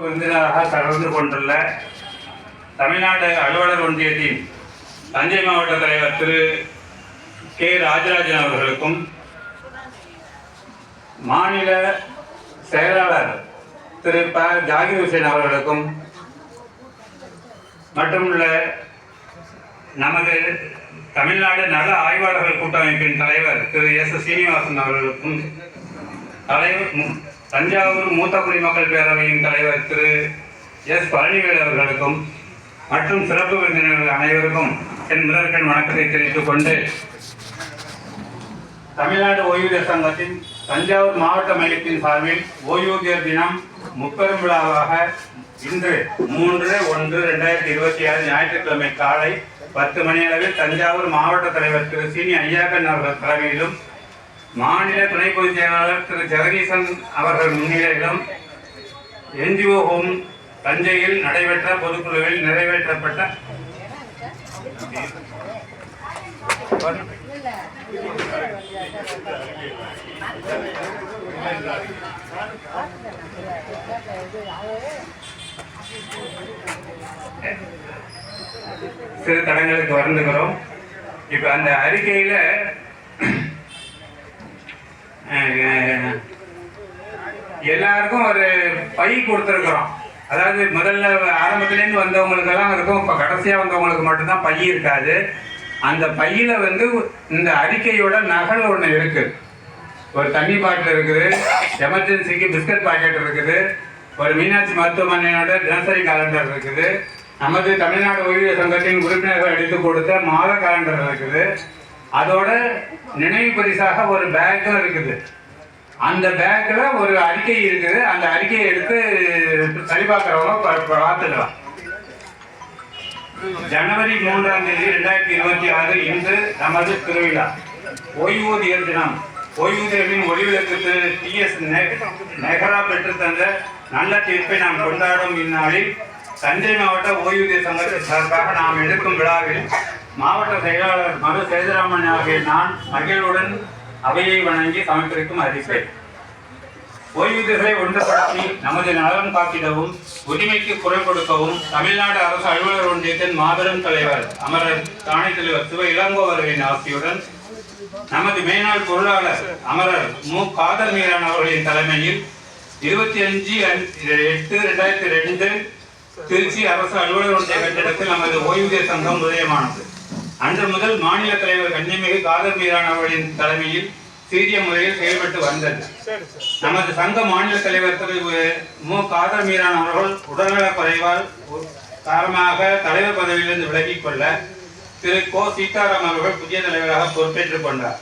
விருந்தினராக தொடர்ந்து கொண்டுள்ள தமிழ்நாடு அலுவலர் ஒன்றியத்தின் தஞ்சை மாவட்ட தலைவர் திரு. கே. ராஜராஜன் அவர்களுக்கும் மாநில செயலாளர் திரு. ப. ஜாகிர் ஹுசேன் அவர்களுக்கும் மற்றும் உள்ள நமது தமிழ்நாடு நல ஆய்வாளர்கள் கூட்டமைப்பின் தலைவர் திரு. எஸ். சீனிவாசன் அவர்களுக்கும் தலைவர் தஞ்சாவூர் மூத்த குடிமக்கள் பேரவையின் தலைவர் திரு எஸ் பழனிவேல் அவர்களுக்கும் மற்றும் சிறப்பு விருந்தினர்கள் அனைவருக்கும் என் முதற்கண் வணக்கத்தை தெரிவித்துக் கொண்டு தமிழ்நாடு ஓய்வூதியர் சங்கத்தின் தஞ்சாவூர் மாவட்ட மையத்தின் சார்பில் ஓய்வூதியர் தினம் முப்பெரும் விழாவாக இன்று மூன்று ஒன்று ரெண்டாயிரத்தி இருபத்தி ஆறு ஞாயிற்றுக்கிழமை காலை பத்து மணி அளவில் தஞ்சாவூர் மாவட்ட தலைவர் திரு சீனி ஐயாக்கன் அவர்கள் தலைமையிலும் மாநில துணை பொதுச் செயலாளர் திரு. ஜெகதீசன் அவர்கள் முன்னிலையிலும் என்ஜிஓ ஹோம் தஞ்சையில் நடைபெற்ற பொதுக்குழுவில் நிறைவேற்றப்பட்ட சிறு தடங்களுக்கு வருந்துகிறோம். இப்ப அந்த அறிக்கையில எல்லாருக்கும் ஒரு பை கொடுத்துருக்குறோம். அதாவது முதல்ல ஆரம்பத்துலேருந்து வந்தவங்களுக்கெல்லாம் இருக்கும் இப்போ கடைசியாக வந்தவங்களுக்கு மட்டும்தான் பை இருக்காது. அந்த பையில் வந்து இந்த அறிக்கையோட நகல் ஒன்று இருக்குது ஒரு தண்ணி பாட்டில் இருக்குது எமர்ஜென்சிக்கு பிஸ்கட் பாக்கெட் இருக்குது ஒரு மீனாட்சி மருத்துவமனையோட தினசரி காலண்டர் இருக்குது. நமது தமிழ்நாடு ஓய்வு சங்கத்தின் உறுப்பினர்கள் எடுத்து கொடுத்த மாத காலண்டர் இருக்குது. அதோட நினைவு பரிசாக ஒரு பேக்கும் இருக்குது. அந்த பேக்கில் ஒரு அறிக்கை இருக்குது. அந்த அறிக்கையை எடுத்து சரி பார்க்குறவங்க பார்த்துக்கலாம். ஜனவரி மூன்றாம் தேதி ரெண்டாயிரத்தி இருபத்தி ஆறு இன்று நமது திருவிழா. ஓய்வூதியர் தினம். ஓய்வூதியர்களின் ஒளிவிளக்கு டி எஸ் நெஹரா பெற்று தந்த நல்ல தீர்ப்பை நாம் கொண்டாடும் இந்நாளில் தஞ்சை மாவட்ட ஓய்வூதிய சங்கத்தின் சார்பாக நாம் எடுக்கும் விழாவில் மாவட்ட செயலாளர் மது சேதுராமன் ஆகிய நான் மகிழ்வுடன் அவையை வணங்கி சமர்ப்பிக்கும் அறிக்கை ஓய்வூதியர்களை ஒன்றுபடுத்தி நமது நலன் காத்திடவும் உரிமைக்கு குரல் கொடுக்கவும் தமிழ்நாடு அரசு அலுவலர் ஒன்றியத்தின் மாபெரும் தலைவர் அமரர் தாணை தலைவர் சிவ இளங்கோவர்களின் ஆசியுடன் நமது மேனாள் பொருளாளர் அமரர் மு. காதல் மீரான் அவர்களின் தலைமையில் இருபத்தி அஞ்சு எட்டு ரெண்டாயிரத்தி ரெண்டு திருச்சி அரசு அலுவலர் ஒன்றிய கட்டிடத்தில் நமது ஓய்வூதியர் சங்கம் உதயமானது. அன்று முதல் மாநில தலைவர் கன்னிமிகு காதர் மீரான் அவர்களின் தலைமையில் சீரிய முறையில் செயல்பட்டு வந்தது. நமது சங்க மாநில தலைவர் திரு மு. காதர் மீரான் அவர்கள் உடல்நலக் குறைவால் காரணமாக தலைவர் பதவியிலிருந்து விலகிக் கொள்ள திரு கோ. சீதாராம் அவர்கள் புதிய தலைவராக பொறுப்பேற்றுக் கொண்டார்.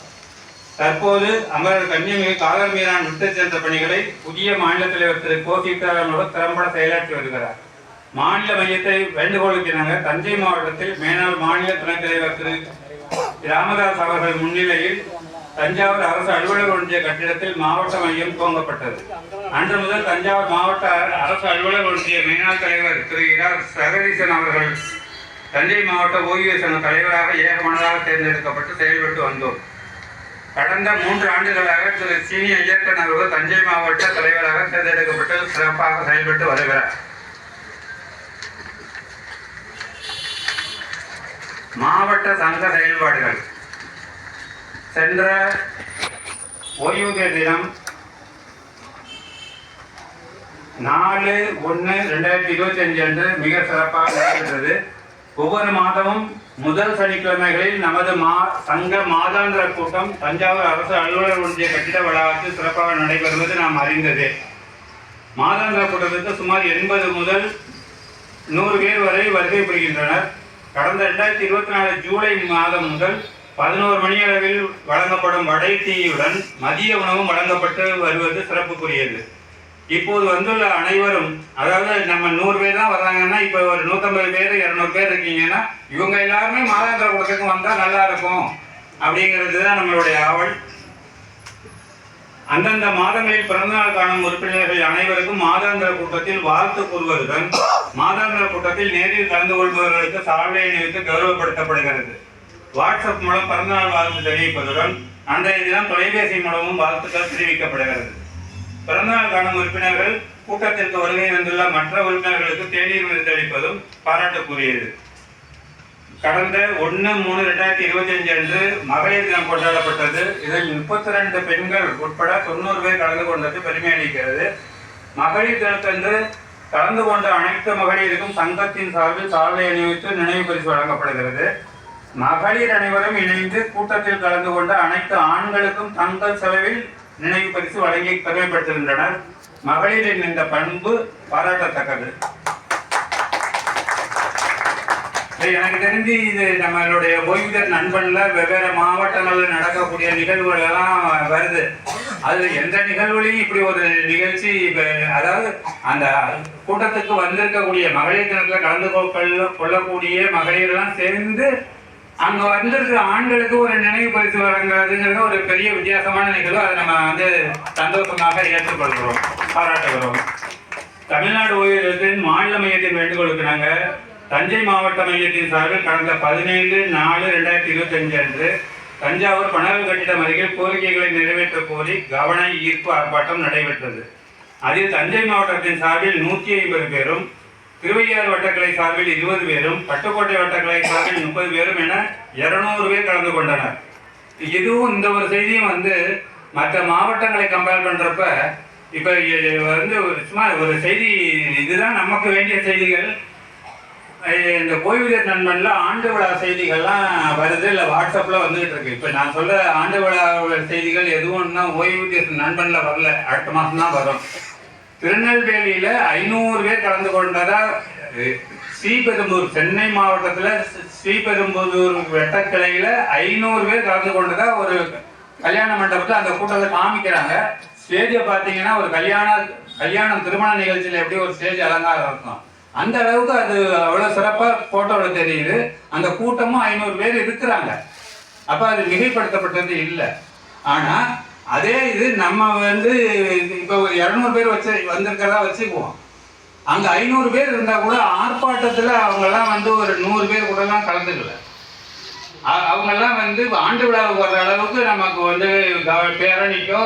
தற்போது அமரர் கன்னியமிகு காதர் மீரான் விட்டுச் சென்ற பணிகளை புதிய மாநில தலைவர் திரு கோ. சீதாராம் அவர்கள் திறம்பட செயலாற்றி வருகிறார். மாநில மையத்தை வேண்டுகோளுக்கிணங்க தஞ்சை மாவட்டத்தில் மேனாள் மாநில துணைத் தலைவர் திரு. ராமதாஸ் அவர்கள் முன்னிலையில் தஞ்சாவூர் அரசு அலுவலக ஒன்றிய கட்டிடத்தில் மாவட்ட மையம் துவங்கப்பட்டது. அன்று முதல் தஞ்சாவூர் மாவட்ட அரசு அலுவலக ஒன்றிய மேனாள் தலைவர் திரு. இரா. சகதீசன் அவர்கள் தஞ்சை மாவட்ட ஓய்வூதியர் சங்க தலைவராக ஏகமனதாக தேர்ந்தெடுக்கப்பட்டு செயல்பட்டு வந்தோம். கடந்த மூன்று ஆண்டுகளாக திரு. சீனி ஐயக்கன் அவர்கள் தஞ்சை மாவட்ட தலைவராக தேர்ந்தெடுக்கப்பட்டு சிறப்பாக செயல்பட்டு வருகிறார். மாவட்ட சங்க செயல்பாடுகள். சென்ற ஓய்வூதிய தினம் நாலு ஒன்று ரெண்டாயிரத்தி இருபத்தி அஞ்சு அன்று மிக சிறப்பாக நடைபெற்றது. ஒவ்வொரு மாதமும் முதல் சனிக்கிழமைகளில் நமது மா சங்க மாதாந்திர கூட்டம் தஞ்சாவூர் அரசு அலுவலர் ஒன்றிய கட்டிட வளாகத்தில் சிறப்பாக நடைபெறுவது நாம் அறிந்ததே. மாதாந்திர கூட்டத்திற்கு சுமார் எண்பது முதல் நூறு பேர் வரை வருகை புரிகின்றனர். கடந்த ரெண்டாயிரத்தி இருபத்தி நாலு ஜூலை மாதம் முதல் பதினோரு மணி அளவில் வழங்கப்படும் வடை டீயுடன் மதிய உணவும் வழங்கப்பட்டு வருவது சிறப்புக்குரியது. இப்போது வந்துள்ள அனைவரும் அதாவது நம்ம நூறு பேர் தான் வர்றாங்கன்னா இப்போ ஒரு நூற்றம்பது பேர் இரநூறு பேர் இருக்கீங்கன்னா இவங்க எல்லாருமே மாதாந்திர கூட்டத்துக்கு வந்தால் நல்லா இருக்கும். அப்படிங்கிறது தான் நம்மளுடைய ஆவல். அந்தந்த மாதங்களில் பிறந்தநாள் காணும் உறுப்பினர்கள் அனைவருக்கும் மாதாந்திர கூட்டத்தில் வாழ்த்து கூறுவதுடன் மாதாந்திர கூட்டத்தில் நேரில் கலந்து கொள்பவர்களுக்கு சால்வை அணிவித்து கௌரவப்படுத்தப்படுகிறது. வாட்ஸ்அப் மூலம் பிறந்தநாள் வாழ்த்து தெரிவிப்பதுடன் அன்றைய தினம் தொலைபேசி மூலமும் வாழ்த்துக்கள் தெரிவிக்கப்படுகிறது. பிறந்தநாள் காணும் உறுப்பினர்கள் கூட்டத்திற்கு வருகை வந்துள்ள மற்ற உறுப்பினர்களுக்கு தேநீர் விருந்தளிப்பதும் பாராட்டுக்குரியது. கடந்த ஒன்று மூணு ரெண்டாயிரத்தி இருபத்தி அஞ்சு அன்று மகளிர் தினம் கொண்டாடப்பட்டது. இதில் முப்பத்தி ரெண்டு பெண்கள் உட்பட தொண்ணூறு பேர் கலந்து கொண்டது பெருமை அளிக்கிறது. மகளிர் தினத்தன்று கலந்து கொண்ட அனைத்து மகளிருக்கும் சங்கத்தின் சார்பில் சாலை அணிவித்து நினைவு பரிசு வழங்கப்படுகிறது. மகளிர் அனைவரும் இணைந்து கூட்டத்தில் கலந்து கொண்ட அனைத்து ஆண்களுக்கும் தங்கள் செலவில் நினைவு பரிசு வழங்கி பெருமைப்படுத்துகின்றனர். மகளிரின் இந்த பண்பு பாராட்டத்தக்கது. எனக்கு தெரிஞ்சு இது நம்மளுடைய ஓய்வுதர் நண்பன்ல வெவ்வேறு மாவட்டங்களில் நடக்கக்கூடிய நிகழ்வுகள் எல்லாம் வருது. அது எந்த நிகழ்வுலையும் இப்படி ஒரு நிகழ்ச்சி அதாவது அந்த கூட்டத்துக்கு வந்திருக்கக்கூடிய மகளிர் தினத்துல கலந்து கொள்ள கொள்ளக்கூடிய மகளிர்லாம் சேர்ந்து அங்க வந்திருக்கிற ஆண்களுக்கு ஒரு நினைவு பரிசு வழங்குறதுங்கிறது ஒரு பெரிய வித்தியாசமான நிகழ்வு. அதை நம்ம வந்து சந்தோஷமாக ஏற்றுக்கொள்கிறோம் பாராட்டுகிறோம். தமிழ்நாடு ஓய்வூதியத்தின் மாநில மையத்தின் வேண்டுகோளுக்கு நாங்கள் தஞ்சை மாவட்ட மையத்தின் சார்பில் கடந்த பதினேழு நாலு ரெண்டாயிரத்தி இருபத்தஞ்சு அன்று தஞ்சாவூர் பணவல் கட்டிடம் அருகில் கோரிக்கைகளை நிறைவேற்ற கோரி கவன ஈர்ப்பு ஆர்ப்பாட்டம் நடைபெற்றது. அதில் தஞ்சை மாவட்டத்தின் சார்பில் நூற்றி ஐம்பது பேரும் திருவையாறு வட்டக்கலை சார்பில் இருபது பேரும் பட்டுக்கோட்டை வட்டக்கலை சார்பில் முப்பது பேரும் என இருநூறு பேர் கலந்து கொண்டனர். இதுவும் இந்த ஒரு செய்தியும் வந்து மற்ற மாவட்டங்களை கம்பேர் பண்ணுறப்ப இப்போ வந்து ஒரு சும்மா ஒரு செய்தி இதுதான் நமக்கு வேண்டிய செய்திகள். இந்த ஓய்வூதியர் நண்பன்ல ஆண்டு விழா செய்திகள்லாம் வருது இல்லை வாட்ஸ்அப்ல வந்துகிட்டு இருக்கு. இப்ப நான் சொல்ல ஆண்டு விழா செய்திகள் எதுவும்னா ஓய்வூதியர் நண்பன்ல வரல. அடுத்த மாதம் தான் வரும். திருநெல்வேலியில ஐநூறு பேர் கலந்து கொண்டதா ஸ்ரீபெரும்பூர் சென்னை மாவட்டத்துல ஸ்ரீபெரும்புதூர் வெட்டக்கிளையில ஐநூறு பேர் கலந்து கொண்டதா ஒரு கல்யாண மண்டபத்துல அந்த கூட்டத்தை காமிக்கிறாங்க. ஸ்டேஜை பார்த்தீங்கன்னா ஒரு கல்யாண கல்யாணம் திருமண நிகழ்ச்சியில எப்படி ஒரு ஸ்டேஜ் அலங்காரம் இருக்கும். அந்த அளவுக்கு அது அவ்வளோ சிறப்பாக ஃபோட்டோவில் தெரியுது. அந்த கூட்டமும் ஐநூறு பேர் இருக்கிறாங்க. அப்போ அது மிகைப்படுத்தப்பட்டது இல்லை. ஆனால் அதே இது நம்ம வந்து இப்போ இரநூறு பேர் வச்சு வந்திருக்கிறதா வச்சுக்குவோம். அங்கே ஐநூறு பேர் இருந்தால் கூட ஆர்ப்பாட்டத்தில் அவங்கெல்லாம் வந்து ஒரு நூறு பேர் கூடலாம் கலந்துக்கல. அவங்கெல்லாம் வந்து ஆண்டு விழாவுக்கு வர்ற அளவுக்கு நமக்கு வந்து கவ- பேரணிக்கோ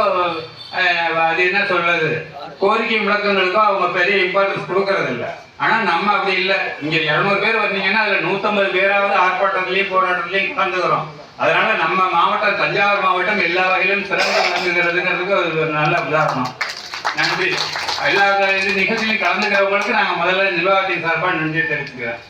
அது என்ன சொல்லுது கோரிக்கை விளக்கங்களுக்கும் அவங்க பெரிய இம்பார்ட்டன்ஸ் கொடுக்கறது ஆனால் நம்ம அப்படி இல்லை. இங்கே இரநூறு பேர் வந்தீங்கன்னா அதில் நூற்றம்பது பேராவது ஆர்ப்பாட்டத்துலேயும் போராட்டத்துலேயும் கலந்துக்கிறோம். அதனால நம்ம மாவட்டம் தஞ்சாவூர் மாவட்டம் எல்லா வகையிலும் சிறந்து விளங்குகிறதுங்கிறதுக்கு அது ஒரு நல்ல உதாரணம். நன்றி. எல்லா இது நிகழ்ச்சியிலும் கலந்துக்கிறவங்களுக்கு நாங்கள் முதல்ல நிர்வாகத்தின் சார்பாக நன்றி தெரிவிச்சுக்கிறேன்.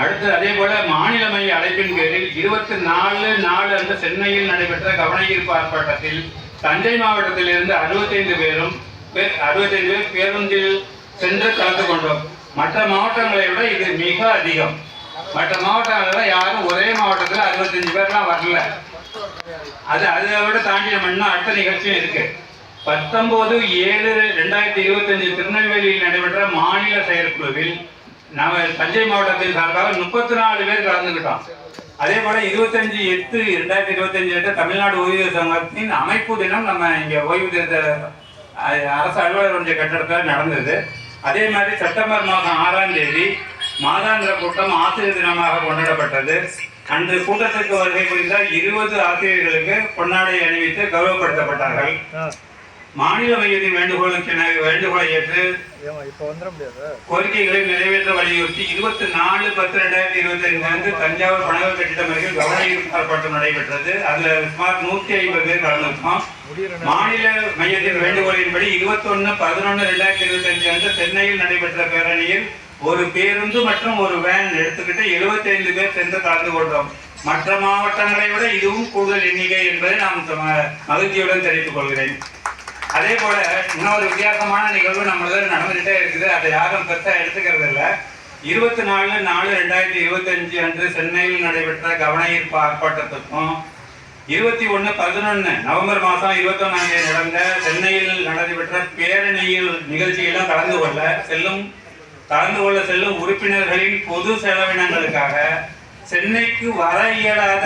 அடுத்து அதே போல மாநில மைய அழைப்பின் பேரில் இருபத்தி நாலு நாலு அன்று சென்னையில் நடைபெற்ற கவன ஈர்ப்பு ஆர்ப்பாட்டத்தில் தஞ்சை மாவட்டத்திலிருந்து அறுபத்தைந்து பேரும் அறுபத்தைந்து பேர் பேருந்தில் சென்று கலந்து கொண்டோம். மற்ற மாவட்டங்களை விட இது மிக அதிகம். மற்ற மாவட்டங்களில் யாரும் ஒரே மாவட்டத்தில் அறுபத்தஞ்சு பேர்லாம் வரல. அது அதை விட தாண்டி நம்ம அடுத்த நிகழ்ச்சியும் இருக்கு. பத்தொன்பது ஏழு ரெண்டாயிரத்தி இருபத்தஞ்சு திருநெல்வேலியில் நடைபெற்ற மாநில செயற்குழுவில் நம்ம தஞ்சை மாவட்டத்தின் சார்பாக முப்பத்தி நாலு பேர் கலந்துக்கிட்டோம். அதே போல இருபத்தஞ்சு எட்டு ரெண்டாயிரத்தி இருபத்தஞ்சு எட்டு தமிழ்நாடு ஓய்வு சங்கத்தின் அமைப்பு தினம் நம்ம இங்க ஓய்வு தினத்தை அரசு அலுவலகம் கட்டடத்தில் நடந்தது. அதே மாதிரி செப்டம்பர் மாதம் ஆறாம் தேதி மாதாந்திர கூட்டம் ஆசிரியர் தினமாக கொண்டாடப்பட்டது. அன்று கூட்டத்திற்கு வருகை புரிந்த இருபது ஆசிரியர்களுக்கு பொன்னாடை அணிவித்து கௌரவப்படுத்தப்பட்டார்கள். மாநில மையத்தின் வேண்டுகோளுக்கு வேண்டுகோளை ஏற்று கோரிக்கைகளை நிறைவேற்ற வலியுறுத்தி இருபத்தி நாலு பத்து ரெண்டாயிரத்தி இருபத்தி ஐந்து அன்று தஞ்சாவூர் பணவர் கட்டிடம் அருகில் கவன ஈர்ப்பு ஆர்ப்பாட்டம் நடைபெற்றது. அதுல சுமார் நூத்தி ஐம்பது பேர் கலந்துருக்கோம். மாநில மையத்தின் வேண்டுகோளின்படி இருபத்தொன்னு பதினொன்னு ரெண்டாயிரத்தி இருபத்தி அஞ்சு அன்று சென்னையில் நடைபெற்ற பேரணியில் ஒரு பேருந்து மற்றும் ஒரு வேன் எடுத்துக்கிட்டு 75 பேர் சென்று கலந்து கொண்டோம். மற்ற மாவட்டங்களை விட இதுவும் கூடுதல் எண்ணிக்கை என்பதை நான் மகிழ்ச்சியுடன் தெரிவித்துக் கொள்கிறேன். அதே போல இன்னொரு வித்தியாசமான நிகழ்வு நம்மளது நடந்துகிட்டே இருக்குது. அதை யாரும் பெருசா எடுத்துக்கிறது இல்லை இருபத்தி நாலு நாலு ரெண்டாயிரத்தி இருபத்தி அஞ்சு அன்று சென்னையில் நடைபெற்ற கவன ஈர்ப்பு ஆர்ப்பாட்டத்துக்கும் இருபத்தி ஒன்று பதினொன்று நவம்பர் மாதம் இருபத்தொன்னாம் தேதி நடந்த சென்னையில் நடைபெற்ற பேரணியில் நிகழ்ச்சியெல்லாம் கலந்து கொள்ள செல்லும் கலந்து கொள்ள செல்லும் உறுப்பினர்களின் பொது செலவினங்களுக்காக சென்னைக்கு வர இயலாத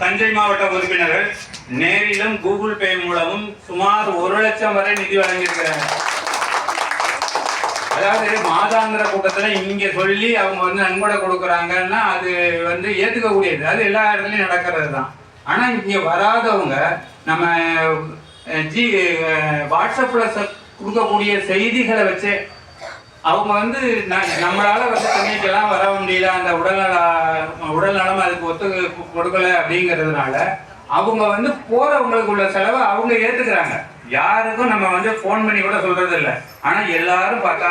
தஞ்சை மாவட்ட உறுப்பினர்கள் நேரிலும் கூகுள் பே மூலமும் சுமார் ஒரு லட்சம் வரை நிதி வழங்கியிருக்கிறாங்க. அதாவது மாதாந்திர கூட்டத்தில் இங்க சொல்லி அவங்க வந்து நன்கொடை கொடுக்குறாங்கன்னா அது வந்து ஏற்றுக்கக்கூடியது அது எல்லா இடத்துலையும் நடக்கிறது தான் ஆனால் இங்கே வராதவங்க நம்ம ஜி வாட்ஸ்அப்பில் ச- கொடுக்கக்கூடிய செய்திகளை வச்சே அவங்க வந்து ந- நம்மளால வந்து சென்னைக்கெல்லாம் வர முடியல அந்த உடல்நல உடல் நலம் அதுக்கு ஒத்து கொடுக்கல அப்படிங்கிறதுனால அவங்க வந்து போறவங்களுக்கு உள்ள செலவை அவங்க ஏத்துக்கிறாங்க. யாருக்கும் நம்ம வந்து ஃபோன் பண்ணி கூட சொல்றது இல்லை ஆனா எல்லாரும் பார்த்தா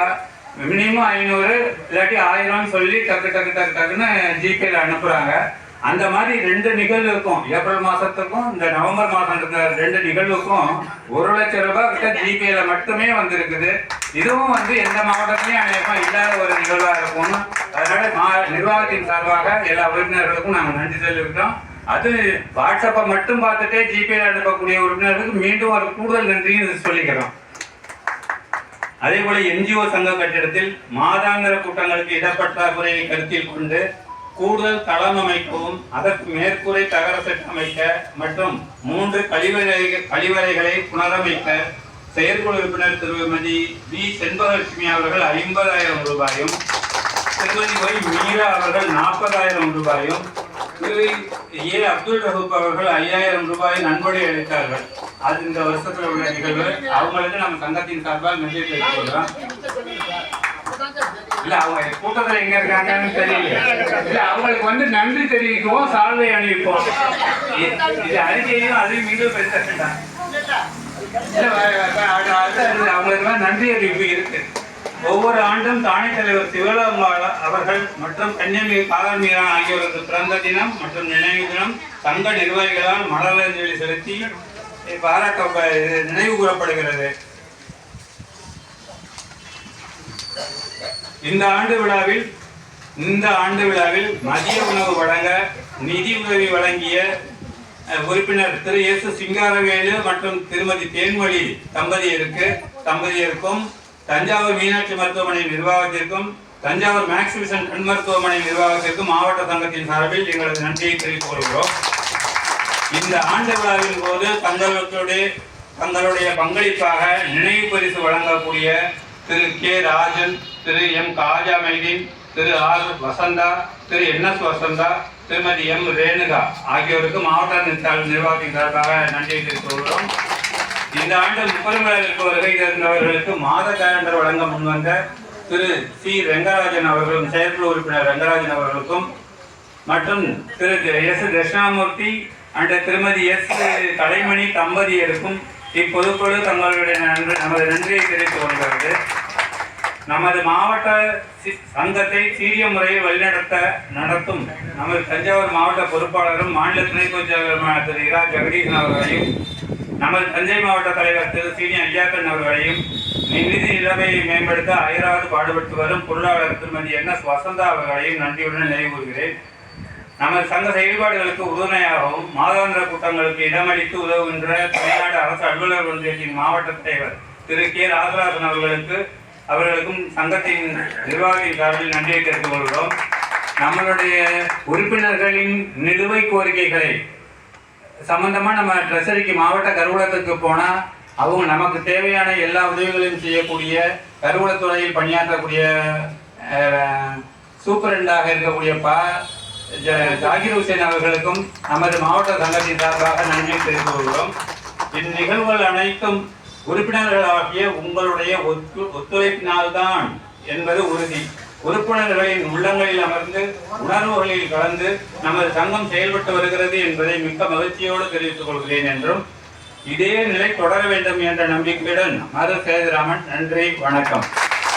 மினிமம் ஐநூறு இல்லாட்டி ஆயிரம்னு சொல்லி டக்கு டக்கு டக்கு டக்குன்னு ஜிபேல அனுப்புறாங்க. அந்த மாதிரி ரெண்டு நிகழ்வுக்கும் ஏப்ரல் மாசத்துக்கும் இந்த நவம்பர் மாசம் ரெண்டு நிகழ்வுக்கும் ஒரு லட்சம் ரூபாய் கிட்ட ஜிபேல மட்டுமே வந்திருக்குது. இதுவும் வந்து எந்த மாவட்டத்திலையும் அநேகமா இல்லாத ஒரு நிகழ்வா இருக்கும்னு அதனால மா- நிர்வாகத்தின் சார்பாக எல்லா உறுப்பினர்களுக்கும் நாங்கள் நன்றி சொல்லியிருக்கிறோம் அது வாட்ஸ்அப்பை மட்டும் பார்த்துட்டே ஜிபேல அனுப்பக்கூடிய உறுப்பினர்களுக்கு மீண்டும் ஒரு கூடுதல் நன்றியும் சொல்லிக்கிறோம். அதே போல என்ஜிஓ சங்க கட்டிடத்தில் மாதாந்திர கூட்டங்களுக்கு இடப்பற்றாக்குறையை கருத்தில் கொண்டு கூடுதல் தளம் அதற்கு மேற்கூரை தகர அமைக்க மற்றும் மூன்று கழிவறை கழிவறைகளை புனரமைக்க செயற்குழு உறுப்பினர் திருமதி வி. செண்பகலட்சுமி அவர்கள் ஐம்பதாயிரம் ரூபாயும் திருமதி ஒய். மீரா அவர்கள் நாற்பதாயிரம் ரூபாயும் ஏ. அப்துல் ரஹூப் அவர்கள் ஐயாயிரம் ரூபாய் நன்கொடை அளித்தார்கள். அது இந்த வருஷத்தில் உள்ள நிகழ்வு. அவங்களுக்கு நம்ம சங்கத்தின் சார்பாக நன்றி தெரிவித்துக்கிறோம் இல்ல அவங்க கூட்டத்துல எங்க இருக்காங்கன்னு தெரியல. இல்ல அவங்களுக்கு வந்து நன்றி தெரிவிக்கவும் சால்வை அணிவிப்போம். இது அறிக்கையும் அதையும் மீண்டும் பெருச அவங்களுக்கு நன்றி அறிவிப்பு இருக்கு. ஒவ்வொரு ஆண்டும் தானே தலைவர் சிவலம்பாள அவர்கள் மற்றும் கன்னியாகுமரி காதல் மீரா பிறந்த தினம் மற்றும் நினைவு தினம் சங்க நிர்வாகிகளால் மலரஞ்சலி செலுத்தி பாராட்ட நினைவு கூறப்படுகிறது. இந்த ஆண்டு விழாவில் இந்த ஆண்டு விழாவில் மதிய உணவு வழங்க நிதி உதவி வழங்கிய உறுப்பினர் திரு எஸ் சிங்காரவேலு மற்றும் திருமதி தேன்மொழி தம்பதியருக்கு தம்பதியருக்கும் தஞ்சாவூர் மீனாட்சி மருத்துவமனை நிர்வாகத்திற்கும் தஞ்சாவூர் மேக்ஸிபிஷன் கண் மருத்துவமனை நிர்வாகத்திற்கும் மாவட்ட சங்கத்தின் சார்பில் எங்களது நன்றியை தெரிவித்துக் கொள்கிறோம். இந்த ஆண்டு விழாவின் போது தங்களுடைய தங்களுடைய பங்களிப்பாக நினைவு பரிசு வழங்கக்கூடிய Thiru K Rajan Thiru M Kaja Maideen Thiru R Vasantha Thiru N S Vasantha Thirumathi M Renuka ஆகியோருக்கு மாவட்ட நிர்வாகத்தின் சார்பாக நன்றியை தெரிவித்துள்ளோம் இந்த ஆண்டு முப்பது வருகை தந்தவர்களுக்கு மாத கேலண்டர் வழங்க முன்வந்த திரு சி ரெங்கராஜன் அவர்களும் செயற்குழு உறுப்பினர் ரெங்கராஜன் அவர்களுக்கும் மற்றும் Thiru S Dakshinamurthy and Thirumathi S Kalaimani தம்பதியருக்கும் இப்பொதுக்குழு தங்களுடைய நன்றி நமது நன்றியை தெரிவித்துக் கொள்கிறது. நமது மாவட்ட சி- சங்கத்தை சீரிய முறையில் வழிநடத்த நடத்தும் நமது தஞ்சாவூர் மாவட்ட பொறுப்பாளரும் மாநில துணை பொதுச் திரு இரா. ஜெகதீசன் அவர்களையும் நமது தஞ்சை மாவட்ட தலைவர் திரு சீனி ஐயாக்கன் அவர்களையும் நிதி நிலைமையை மேம்படுத்த அயராது பாடுபட்டு வரும் பொருளாளர் திருமதி என். எஸ். வசந்தா அவர்களையும் நன்றியுடன் நினைவு கூறுகிறேன் நமது சங்க செயல்பாடுகளுக்கு உறுதுணையாகவும் மாதாந்திர கூட்டங்களுக்கு இடமளித்து உதவுகின்ற தமிழ்நாடு அரசு அலுவலர் ஒன்றியத்தின் மாவட்ட தலைவர் திரு கே ராஜராஜன் அவர்களுக்கு அவர்களுக்கும் சங்கத்தின் நிர்வாகியின் சார்பில் நன்றியை தெரிவித்துக் கொள்கிறோம். நம்மளுடைய உறுப்பினர்களின் நிலுவை கோரிக்கைகளை சம்பந்தமாக நம்ம ட்ரெஸரிக்கு மாவட்ட கருவூலத்துக்கு போனால் அவங்க நமக்கு தேவையான எல்லா உதவிகளையும் செய்யக்கூடிய கருவூலத்துறையில் பணியாற்றக்கூடிய சூப்பரண்டாக இருக்கக்கூடிய பா ஜாகிர் ஹுசேன் அவர்களுக்கும் நமது மாவட்ட சங்கத்தின் சார்பாக நன்றி தெரிந்து கொள்கிறோம். இந்நிகழ்வுகள் அனைத்தும் உறுப்பினர்களாகிய உங்களுடைய ஒத்து ஒத்துழைப்பினால்தான் என்பது உறுதி. உறுப்பினர்களின் உள்ளங்களில் அமர்ந்து உணர்வுகளில் கலந்து நமது சங்கம் செயல்பட்டு வருகிறது என்பதை மிக்க மகிழ்ச்சியோடு தெரிவித்துக் கொள்கிறேன் என்றும் இதே நிலை தொடர வேண்டும் என்ற நம்பிக்கையுடன் மது சேதுராமன் நன்றி வணக்கம்.